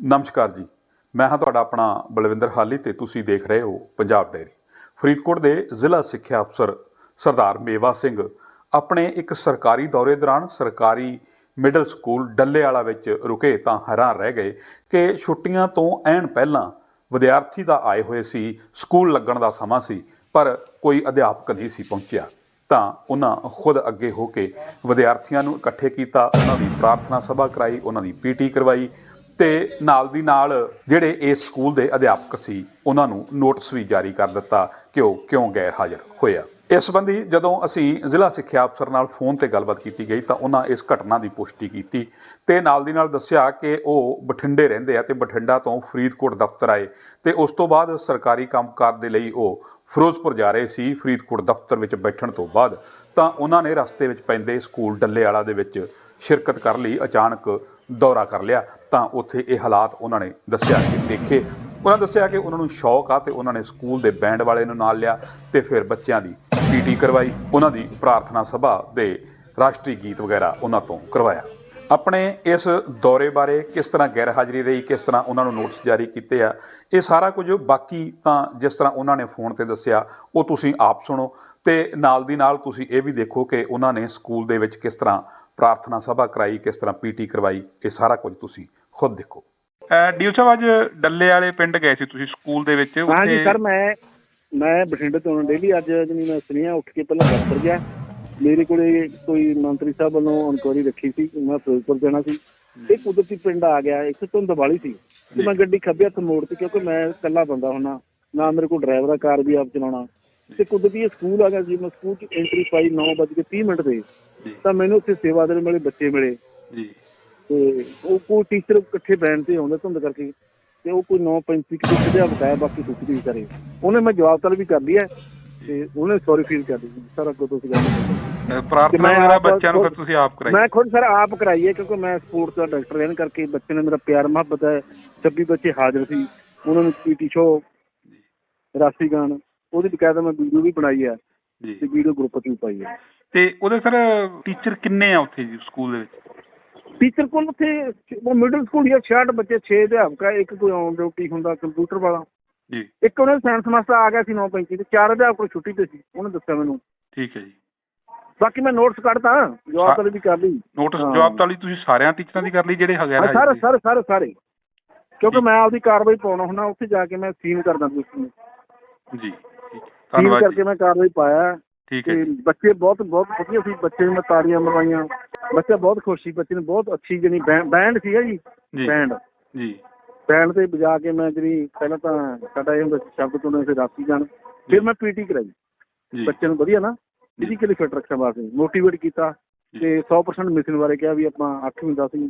ਨਮਸਕਾਰ ਜੀ। ਮੈਂ ਹਾਂ ਤੁਹਾਡਾ ਆਪਣਾ ਬਲਵਿੰਦਰ ਹਾਲੀ ਤੇ ਤੁਸੀਂ ਦੇਖ ਰਹੇ ਹੋ ਪੰਜਾਬ ਡੈਰੀ ਫਰੀਦਕੋਟ ਦੇ ਜ਼ਿਲ੍ਹਾ ਸਿੱਖਿਆ ਅਫਸਰ ਸਰਦਾਰ ਮੇਵਾ ਸਿੰਘ ਆਪਣੇ ਇੱਕ ਸਰਕਾਰੀ ਦੌਰੇ ਦੌਰਾਨ ਸਰਕਾਰੀ ਮਿਡਲ ਸਕੂਲ ਡੱਲੇ ਵਾਲਾ ਵਿੱਚ ਰੁਕੇ ਤਾਂ ਹੈਰਾਨ ਰਹਿ ਗਏ ਕਿ ਛੁੱਟੀਆਂ ਤੋਂ ਐਨ ਪਹਿਲਾਂ ਵਿਦਿਆਰਥੀ ਦਾ ਆਏ ਹੋਏ ਸੀ, ਸਕੂਲ ਲੱਗਣ ਦਾ ਸਮਾਂ ਸੀ, ਪਰ ਕੋਈ ਅਧਿਆਪਕ ਨਹੀਂ ਸੀ ਪਹੁੰਚਿਆ। ਤਾਂ ਉਹਨਾਂ ਖੁਦ ਅੱਗੇ ਹੋ ਕੇ ਵਿਦਿਆਰਥੀਆਂ ਨੂੰ ਇਕੱਠੇ ਕੀਤਾ, ਉਹਨਾਂ ਦੀ ਪ੍ਰਾਰਥਨਾ ਸਭਾ ਕਰਾਈ, ਉਹਨਾਂ ਦੀ ਪੀਟੀ ਕਰਵਾਈ ਤੇ ਨਾਲ ਦੀ ਨਾਲ ਜਿਹੜੇ ਇਸ ਸਕੂਲ ਦੇ ਅਧਿਆਪਕ ਸੀ, ਉਹਨਾਂ ਨੂੰ ਨੋਟਿਸ ਵੀ ਜਾਰੀ ਕਰ ਦਿੱਤਾ ਕਿ ਉਹ ਕਿਉਂ ਗੈਰ ਹਾਜ਼ਰ ਹੋਇਆ। ਇਸ ਸੰਬੰਧੀ ਜਦੋਂ ਅਸੀਂ ਜ਼ਿਲ੍ਹਾ ਸਿੱਖਿਆ ਅਫਸਰ ਨਾਲ ਫੋਨ ਤੇ ਗੱਲਬਾਤ ਕੀਤੀ ਗਈ ਤਾਂ ਉਹਨਾਂ ਇਸ ਘਟਨਾ ਦੀ ਪੁਸ਼ਟੀ ਕੀਤੀ ਤੇ ਨਾਲ ਦੀ ਨਾਲ ਦੱਸਿਆ ਕਿ ਉਹ ਬਠਿੰਡੇ ਰਹਿੰਦੇ ਆ ਤੇ ਬਠਿੰਡਾ ਤੋਂ ਫਰੀਦਕੋਟ ਦਫ਼ਤਰ ਆਏ ਤੇ ਉਸ ਤੋਂ ਬਾਅਦ ਸਰਕਾਰੀ ਕੰਮਕਾਰ ਦੇ ਲਈ ਉਹ ਫਿਰੋਜ਼ਪੁਰ ਜਾ ਰਹੇ ਸੀ, ਫਰੀਦਕੋਟ ਦਫ਼ਤਰ ਵਿੱਚ ਬੈਠਣ ਤੋਂ ਬਾਅਦ। ਤਾਂ ਉਹਨਾਂ ਨੇ ਰਸਤੇ ਵਿੱਚ ਪੈਂਦੇ ਸਕੂਲ ਡੱਲੇ ਵਾਲਾ ਦੇ ਵਿੱਚ ਸ਼ਿਰਕਤ ਕਰ ਲਈ। ਅਚਾਨਕ ਦੌਰਾ ਕਰ ਲਿਆ, ਤਾਂ ਉੱਥੇ ਇਹ ਹਾਲਾਤ ਉਹਨਾਂ ਨੇ ਦੱਸਿਆ ਕਿ ਦੇਖੇ। ਉਹਨਾਂ ਦੱਸਿਆ ਕਿ ਉਹਨਾਂ ਨੂੰ ਸ਼ੌਕ ਆ ਤੇ ਉਹਨਾਂ ਨੇ ਸਕੂਲ ਦੇ ਬੈਂਡ ਵਾਲੇ ਨੂੰ ਨਾਲ ਲਿਆ ਤੇ ਫਿਰ ਬੱਚਿਆਂ ਦੀ ਪੀਟੀ ਕਰਵਾਈ, ਉਹਨਾਂ ਦੀ ਪ੍ਰਾਰਥਨਾ ਸਭਾ ਦੇ ਰਾਸ਼ਟਰੀ ਗੀਤ ਵਗੈਰਾ ਉਹਨਾਂ ਤੋਂ ਕਰਵਾਇਆ। ਆਪਣੇ ਇਸ ਦੌਰੇ ਬਾਰੇ ਕਿਸ ਤਰ੍ਹਾਂ ਗੈਰ ਹਾਜ਼ਰੀ ਰਹੀ, ਕਿਸ ਤਰ੍ਹਾਂ ਉਹਨਾਂ ਨੂੰ ਨੋਟਿਸ ਜਾਰੀ ਕੀਤੇ ਆ, ਇਹ ਸਾਰਾ ਕੁਝ ਬਾਕੀ ਤਾਂ ਜਿਸ ਤਰ੍ਹਾਂ ਉਹਨਾਂ ਨੇ ਫੋਨ ਤੇ ਦੱਸਿਆ, ਉਹ ਤੁਸੀਂ ਆਪ ਸੁਣੋ ਤੇ ਨਾਲ ਦੀ ਨਾਲ ਤੁਸੀਂ ਇਹ ਵੀ ਦੇਖੋ ਕਿ ਉਹਨਾਂ ਨੇ ਸਕੂਲ ਦੇ ਵਿੱਚ ਕਿਸ ਤਰ੍ਹਾਂ ਪ੍ਰਾਰਥਨਾ ਸਭਾ ਕਰਾਈ ਕਿਸ ਤਰ੍ਹਾਂ ਪੀਟੀ ਕਰਵਾਈ ਇਹ ਸਾਰਾ ਕੁਝ ਤੁਸੀਂ ਖੁਦ ਦੇਖੋ। ਡੀਓ ਸਾਹਿਬ ਅੱਜ ਡੱਲੇ ਵਾਲੇ ਪਿੰਡ ਗਏ ਸੀ ਤੁਸੀਂ ਸਕੂਲ ਦੇ ਵਿੱਚ ਹਾਂਜੀ ਉੱਥੇ- ਸਰ ਮੈਂ ਮੈਂ ਬਠਿੰਡੇ ਤੋਂ ਡੇਲੀ ਅੱਜ ਜਨੀ ਮੈਂ ਸੁਣਿਆ ਉੱਠ ਕੇ ਪਹਿਲਾਂ ਦਫ਼ਤਰ ਗਿਆ। ਮੇਰੇ ਕੋਲੇ ਕੋਈ ਮੰਤਰੀ ਸਾਹਿਬ ਵੱਲੋਂ ਇਨਕੁਆਰੀ ਰੱਖੀ ਸੀ ਕਿ ਮੈਂ ਫਿਰੋਜ਼ਪੁਰ ਜਾਣਾ ਸੀ। ਇਹ ਕੁਦਰਤੀ ਪਿੰਡ ਆ ਗਿਆ ਇੱਕ ਧੁੰਦ ਵਾਲੀ ਸੀ। ਤੇ ਮੈਂ ਗੱਡੀ ਖੱਬੇ ਹੱਥ ਮੋੜਤੀ ਕਿਉਂਕਿ ਮੈਂ ਇਕੱਲਾ ਬੰਦਾ ਹੁੰਨਾ ਨਾ ਮੇਰੇ ਕੋਲ ਡਰਾਈਵਰ ਆ ਕਾਰ ਵੀ ਆਪ ਚਲਾਉਣਾ। ਤੇ ਕੁਦਰਤੀ ਸਕੂਲ ਆ ਗਿਆ ਜੀ ਮੈਂ ਸਕੂਲ ਚ ਐਂਟਰੀ ਪਾਈ 9:30 ਮਿੰਟ ਤੇ। ਤਾਂ ਮੈਨੂੰ ਉੱਥੇ ਸੇਵਾਦਾਰ ਮਿਲੇ ਬੱਚੇ ਮਿਲੇ। ਜੀ। ਤੇ ਉਹ ਕੋਈ ਟੀਚਰ ਇਕੱਠੇ ਬੈਠ ਤੇ ਆਉਂਦੇ ਧੁੰਦ ਕਰਕੇ ਤੇ ਉਹ ਕੋਈ 9:35 ਕਿ ਸਿੱਧਾ ਬਤਾਇਆ ਬਾਕੀ ਕੁਝ ਨਹੀਂ ਕਰੇ। ਉਹਨੇ ਮੈਂ ਜਵਾਬ ਤਲ ਵੀ ਕਰ ਲਿਆ ਤੇ ਉਹਨੇ ਸੌਰੀ ਫੀਲ ਕਰ ਲਈ ਸਾਰਾ ਕੁਝ ਤੁਸੀਂ ਗੱਲ ਪ੍ਰਾਰਥਨਾ ਆਪ- ਬੱਚਿਆਂ ਨੂੰ ਫਿਰ ਤੁਸੀਂ ਆਪ ਕਰਾਈ? ਮੈਂ ਖੁਦ ਸਰ ਆਪ ਕਰਾਈ ਹੈ ਕਿਉਂਕਿ ਮੈਂ ਸਪੋਰਟਸ ਦਾ ਡਾਕਟਰ ਰਹਿਣ ਕਰਕੇ ਬੱਚੇ ਨੇ ਮੇਰਾ ਪਿਆਰ ਮੁਹੱਬਤ ਹੈ। 26 ਬੱਚੇ ਹਾਜ਼ਰ ਸੀ। ਉਹਨਾਂ ਨੂੰ ਪੀਟੀ ਸ਼ੋ ਰਾਸ਼ਟਰੀ ਗਾਨ ਉਹਦੀ ਬਕਾਇਦਾ ਮੈਂ ਵੀਡੀਓ ਵੀ ਬਣਾਈ ਹੈ ਜੀ। ਤੇ ਵੀਡੀਓ ਗਰੁੱਪ 'ਚ ਵੀ ਪਾਈ ਹੈ। ਤੇ ਉਹਦੇ ਸਰ ਟੀਚਰ ਕਿੰਨੇ ਆ ਉੱਥੇ ਜੀ ਸਕੂਲ ਦੇ ਵਿੱਚ? ਟੀਚਰ ਕੋਲ ਉੱਥੇ ਉਹ ਮਿਡਲ ਸਕੂਲ ਹੀ 66 ਬੱਚੇ 6 ਅਧਿਆਪਕ ਹੈ ਇੱਕ ਕੋਈ ਔਨ ਡਿਊਟੀ ਹੁੰਦਾ ਕੰਪਿਊਟਰ ਵਾਲਾ। ਜੀ। ਇੱਕ ਉਹਨੇ ਸਾਇੰਸ ਮਾਸਟਰ ਆ ਗਿਆ ਸੀ 9:35 ਤੇ ਚਾਰ ਅਧਿਆਪਕ ਛੁੱਟੀ ਤੇ ਸੀ ਉਹਨੇ ਦੱਸਿਆ ਮੈਨੂੰ। ਠੀਕ ਹੈ ਜੀ। ਬਾਕੀ ਮੈਂ ਨੋਟਸ ਕੱਢਤਾ ਜਵਾਬ ਤਾਂ ਵੀ ਕਰ ਲਈ। ਨੋਟਿਸ। ਜਵਾਬ ਤਾਲੀ ਤੁਸੀਂ ਸਾਰਿਆਂ ਟੀਚਰਾਂ ਦੀ ਕਰ ਲਈ ਜਿਹੜੇ ਹੈਗੇ ਆ ਸਾਰੇ ਸਾਰੇ ਸਾਰੇ ਸਾਰੇ। ਕਿਉਂਕਿ ਮੈਂ ਆਪਦੀ ਕਾਰਵਾਈ ਪਾਉਣਾ ਹੁੰਦਾ ਉੱਥੇ ਜਾ ਕੇ ਮੈਂ ਸੀਨ ਕਰਦਾ ਸੀ ਉਸਨੂੰ ਜੀ। ਧੰਨਵਾਦ ਕਰਕੇ ਮੈਂ ਕਾਰਵਾਈ ਪਾਇਆ। ਠੀਕ ਹੈ ਜੀ। ਬੱਚੇ ਬਹੁਤ ਬਹੁਤ ਵਧੀਆ ਸੀ ਬੱਚੇ ਨੂੰ ਮੈਂ ਤਾੜੀਆਂ ਮਰਵਾਈਆਂ। ਬੱਚਾ ਬਹੁਤ ਖੁਸ਼ ਸੀ ਬੱਚੇ ਨੇ ਬਹੁਤ ਅੱਛੀ ਜਣੀ ਬੈਂਡ ਸੀਗਾ ਜੀ ਜੀ। ਬੈਂਡ। ਜੀ। ਬੈਂਡ ਤੇ ਵਜਾ ਕੇ ਮੈਂ ਜਿਹੜੀ ਪਹਿਲਾਂ ਤਾਂ ਸਾਡਾ ਇਹ ਹੁੰਦਾ ਸ਼ਬਦ ਤੋਂ ਫਿਰ ਰਾਤੀ ਜਾਣ। ਫਿਰ ਮੈਂ ਪੀਟੀ ਕਰਾਈ। ਜੀ। ਬੱਚੇ ਨੂੰ ਵਧੀਆ ਨਾ ਫਿਜ਼ੀਕਲੀ ਫਿਟ ਰੱਖਣ ਵਾਸਤੇ ਮੋਟੀਵੇਟ ਕੀਤਾ ਤੇ 100% ਮਿਸ਼ਨ ਬਾਰੇ ਕਿਹਾ ਵੀ ਆਪਾਂ 8ਵੀਂ 10ਵੀਂ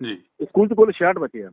ਜੀ। ਸਕੂਲ ਚ ਕੋਲ 66 ਬੱਚੇ ਆ।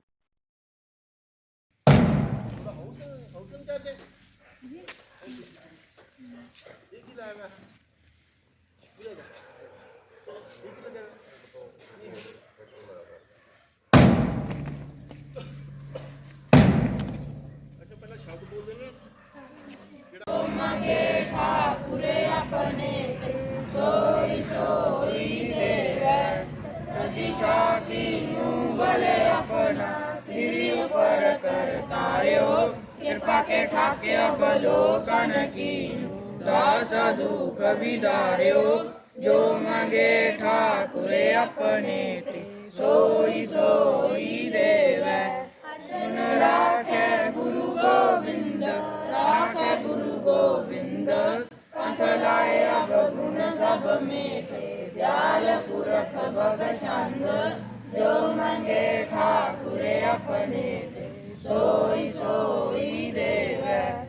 ਕਿਰਪਾ ਕੇ ਠਾਕਿਆ ਬਲੋਕਨ ਕੀਨੂ ਦਾਸ ਦੁਖ ਵਿਦਾਰਿਓ ਜੋ ਮੰਗੇ ਠਾਕੁਰੇ ਆਪਣੇ ਤੇ ਸੋਈ ਸੋਈ ਦੇਵੈ ਮੇਟੇ ਪੁਰਖ ਭਗ ਛੰਦ ਜੋ ਮੰਗੇ ਠਾਕੁਰੇ ਆਪਣੇ ਸੋਈ ਸੋਈ ਦੇਵੈ